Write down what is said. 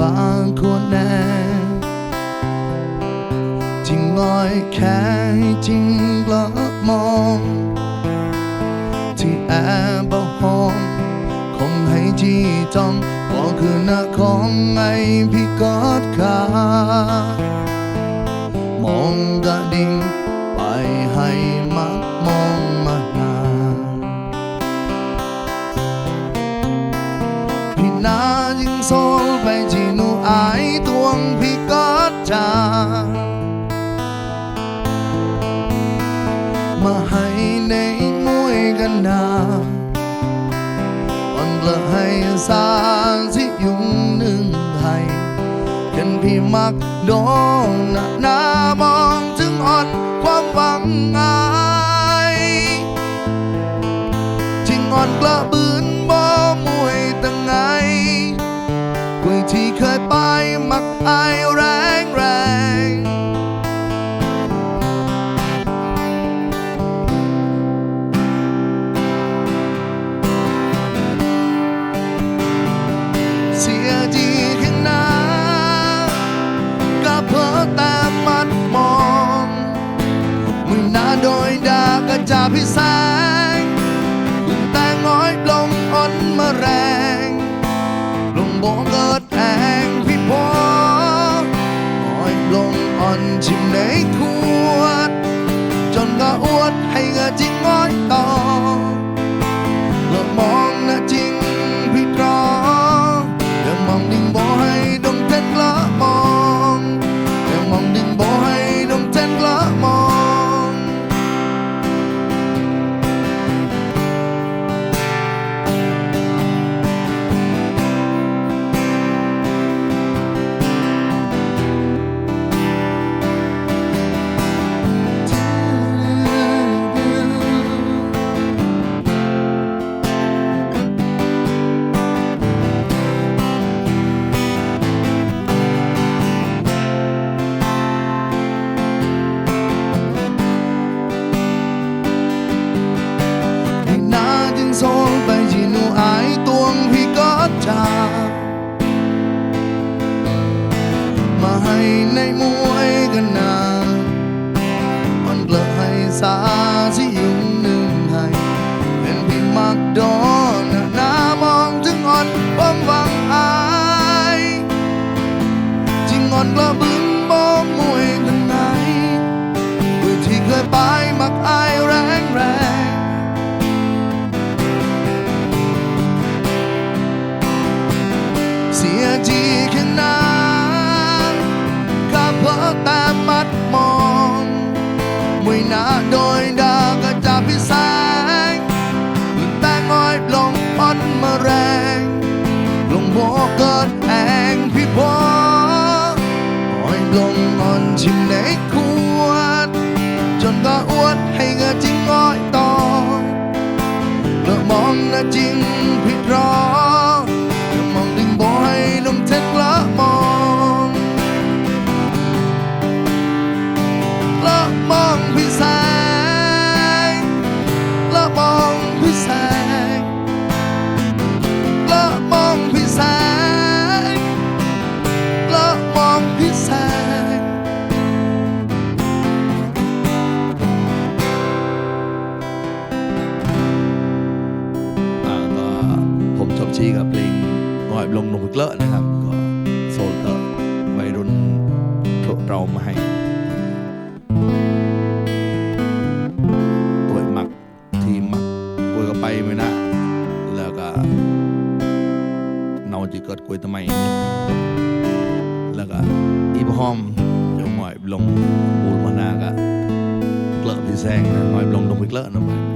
บางคนแน่จริงลอยแค่จริงละมองที่แอบหอมคงให้ที่จ้องก็คือหน้าของไอ้พี่กอดขามองกระดิ่งไปให้ งไทยกันพี่มักโดนหน้าหน้ามองถึงอ่อนความหวังอาากระจาพิแสงคุณแต่ง้อยลงอ่อนมาแรงลงบ่เกิดแอง ให้ในมวยกันนามันเกลอให้สาสิยุงหนึ่งให้เป็นพี่มักดอนหน้ามองถึงอ่อนความวังอายจริงอ่อนกระบึงบ่มวยกันไหนเพื่อที่เคยไปมักอาย อ่อนชิมในขวดจนก็อวดให้เงาจริงง้อยต่อเลิกมองนะจริง มชอบชี้กับเพลงหอยลงนมอีกเลอะนะครับ ก็โซลเตอร์วัยรุ่นเรามาให้ตัวหมักทีหมักกวยก็ไปไม่นะ แล้วก็เนาจะเกิดกวยทำไมนี่แล้วก็อีพหอมเดี๋ยหอยลงปูนมานากะเกลอะพี่แซงนะหอยลงนมอีกเลอะนะ